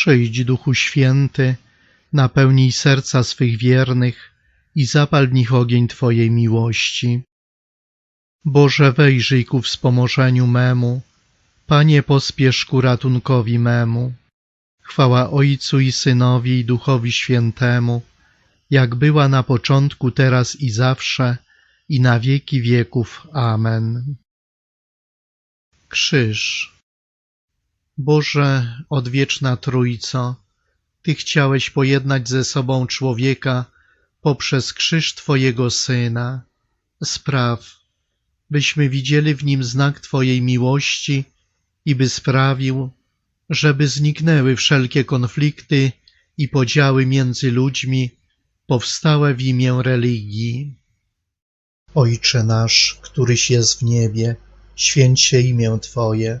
Przyjdź, Duchu Święty, napełnij serca swych wiernych i zapal w nich ogień Twojej miłości. Boże, wejrzyj ku wspomożeniu memu, Panie, pospiesz ku ratunkowi memu. Chwała Ojcu i Synowi i Duchowi Świętemu, jak była na początku, teraz i zawsze, i na wieki wieków. Amen. Krzyż Boże, odwieczna Trójco, Ty chciałeś pojednać ze sobą człowieka poprzez krzyż Twojego Syna. Spraw, byśmy widzieli w nim znak Twojej miłości i by sprawił, żeby zniknęły wszelkie konflikty i podziały między ludźmi powstałe w imię religii. Ojcze nasz, któryś jest w niebie, święć się imię Twoje,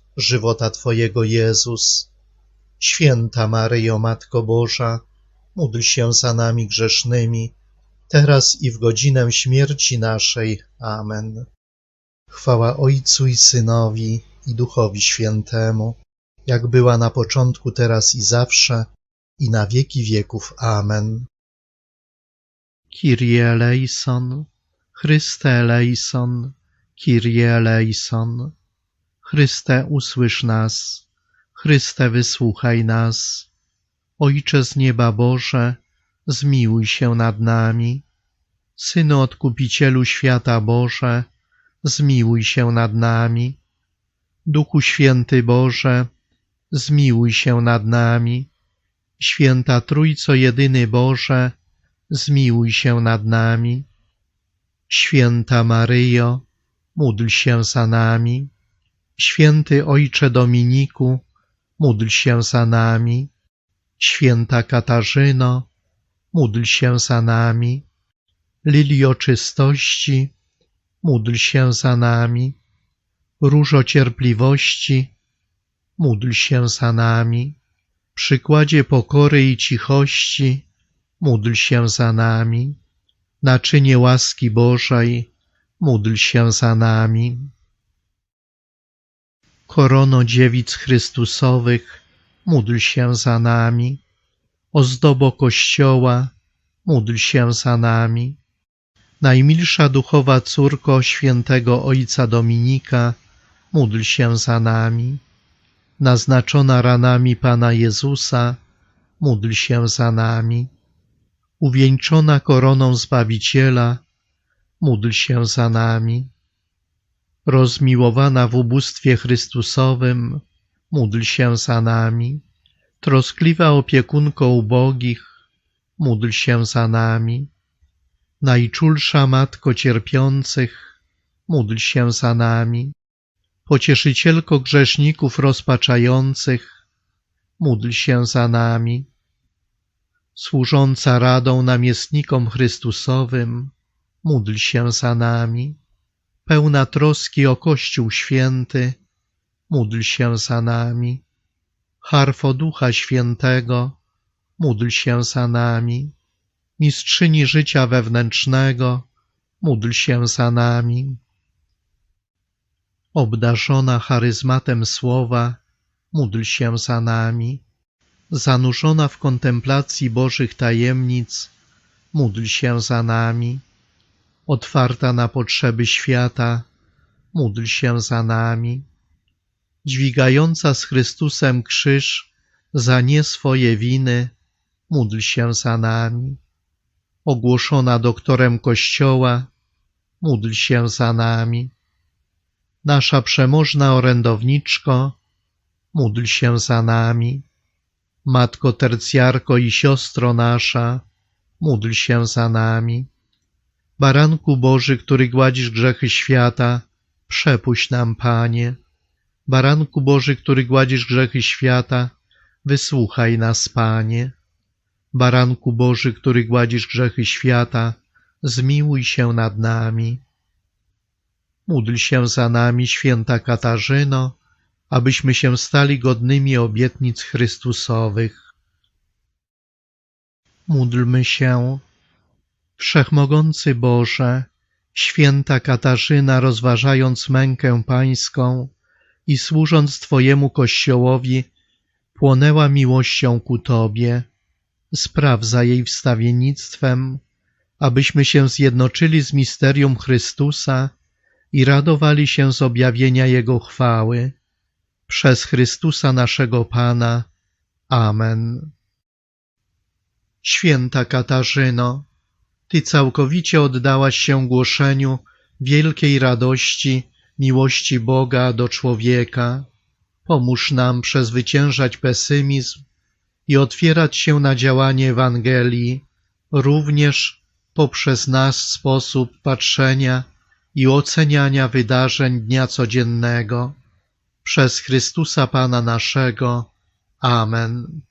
żywota Twojego Jezus. Święta Maryjo, Matko Boża, módl się za nami grzesznymi, teraz i w godzinę śmierci naszej. Amen. Chwała Ojcu i Synowi i Duchowi Świętemu, jak była na początku, teraz i zawsze, i na wieki wieków. Amen. Kyrie eleison, Chryste eleison, Kyrie eleison. Chryste, usłysz nas, Chryste, wysłuchaj nas. Ojcze z nieba Boże, zmiłuj się nad nami. Synu Odkupicielu świata Boże, zmiłuj się nad nami. Duchu Święty Boże, zmiłuj się nad nami. Święta Trójco Jedyny Boże, zmiłuj się nad nami. Święta Maryjo, módl się za nami. Święty Ojcze Dominiku, módl się za nami. Święta Katarzyno, módl się za nami. Lilio czystości, módl się za nami. Różo cierpliwości, módl się za nami. Przykładzie pokory i cichości, módl się za nami. Naczynie łaski Bożej, módl się za nami. Korono dziewic Chrystusowych, módl się za nami. Ozdobo Kościoła, módl się za nami. Najmilsza duchowa córko świętego Ojca Dominika, módl się za nami. Naznaczona ranami Pana Jezusa, módl się za nami. Uwieńczona koroną Zbawiciela, módl się za nami. Rozmiłowana w ubóstwie Chrystusowym, módl się za nami. Troskliwa opiekunko ubogich, módl się za nami. Najczulsza Matko cierpiących, módl się za nami. Pocieszycielko grzeszników rozpaczających, módl się za nami. Służąca radą namiestnikom Chrystusowym, módl się za nami. Pełna troski o Kościół Święty, módl się za nami. Harfo Ducha Świętego, módl się za nami. Mistrzyni życia wewnętrznego, módl się za nami. Obdarzona charyzmatem słowa, módl się za nami. Zanurzona w kontemplacji Bożych tajemnic, módl się za nami. Otwarta na potrzeby świata, módl się za nami. Dźwigająca z Chrystusem krzyż za nie swoje winy, módl się za nami. Ogłoszona doktorem Kościoła, módl się za nami. Nasza przemożna orędowniczko, módl się za nami. Matko tercjarko i siostro nasza, módl się za nami. Baranku Boży, który gładzisz grzechy świata, przepuść nam, Panie. Baranku Boży, który gładzisz grzechy świata, wysłuchaj nas, Panie. Baranku Boży, który gładzisz grzechy świata, zmiłuj się nad nami. Módl się za nami, święta Katarzyno, abyśmy się stali godnymi obietnic Chrystusowych. Módlmy się. Wszechmogący Boże, święta Katarzyna, rozważając mękę pańską i służąc Twojemu Kościołowi, płonęła miłością ku Tobie. Spraw za jej wstawiennictwem, abyśmy się zjednoczyli z misterium Chrystusa i radowali się z objawienia Jego chwały. Przez Chrystusa naszego Pana. Amen. Święta Katarzyno, Ty całkowicie oddałaś się głoszeniu wielkiej radości, miłości Boga do człowieka. Pomóż nam przezwyciężać pesymizm i otwierać się na działanie Ewangelii, również poprzez nasz sposób patrzenia i oceniania wydarzeń dnia codziennego. Przez Chrystusa Pana naszego. Amen.